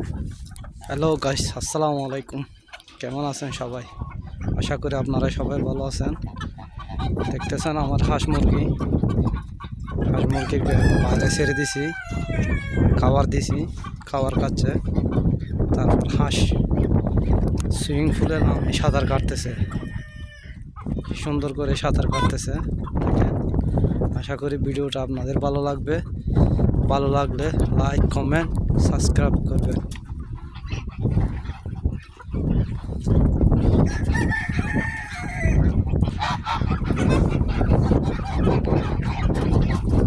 Hello guys আসসালামু আলাইকুম কেমন আছেন সবাই? আশা করি আপনারা সবাই ভালো আছেন। দেখতেছেন আমার হাঁস মুরগি। হাঁস মুরগিকে বাইরে ছেড়ে দিছি। খাবার দিছি। খাবার খাচ্ছে। তারপর হাঁস সুইমিং পুলে নামে সাঁতার কাটতেছে। সুন্দর করে সাঁতার কাটতেছে। আশা করি ভিডিওটা আপনাদের ভালো লাগবে। ভালো লাগলে লাইক কমেন্ট সাবস্ক্রাইব করবেন।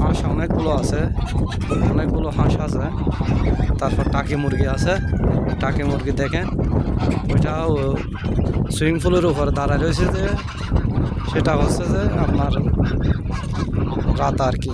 হাঁস অনেকগুলো আছে, অনেকগুলো হাঁস আছে। তারপর টাকি মুরগি আছে, টাকি মুরগি দেখেন। ওইটাও সুইমিং পুলের উপর দাঁড়ায় রয়েছে যে, সেটা হচ্ছে যে আপনার রাত আর কি।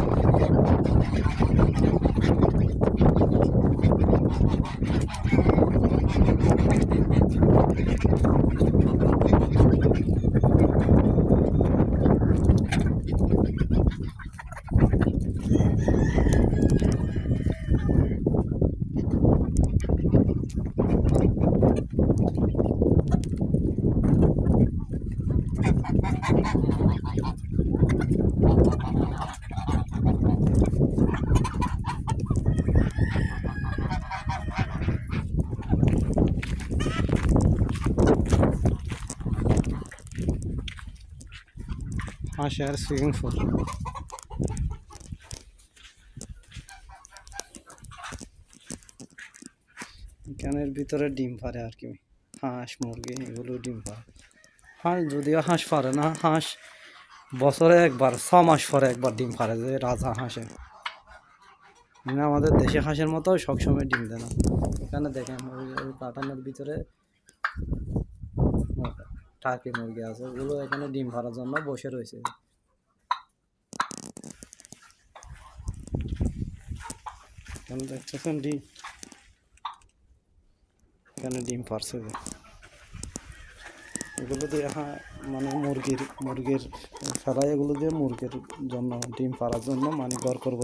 হাঁসের সুইমিং পুল এখানের ভিতরে ডিম পারে আর কি। হাঁস, মুরগি, এগুলো ডিম পারে হাঁস যদিও হাঁস পারে না, হাঁস বছরে একবার, ছ মাস পরে একবার ডিম পারে যে রাজা হাঁসে মানে আমাদের দেশি হাঁসের মতো সবসময় ডিম দেয় না। এখানে দেখেন, ওই কাটানোর ভিতরে টার্কি মুরগি আছে ওগুলো এখানে ডিম পাড়ার জন্য বসে রয়েছে। দেখতেছেন ডিম। এখানে ডিম পারছে এগুলো দিয়ে হ্যাঁ মানে মুরগির মুরগির ফেলাই এগুলো দিয়ে মুরগির জন্য, ডিম পাড়ার জন্য মানে ঘর করব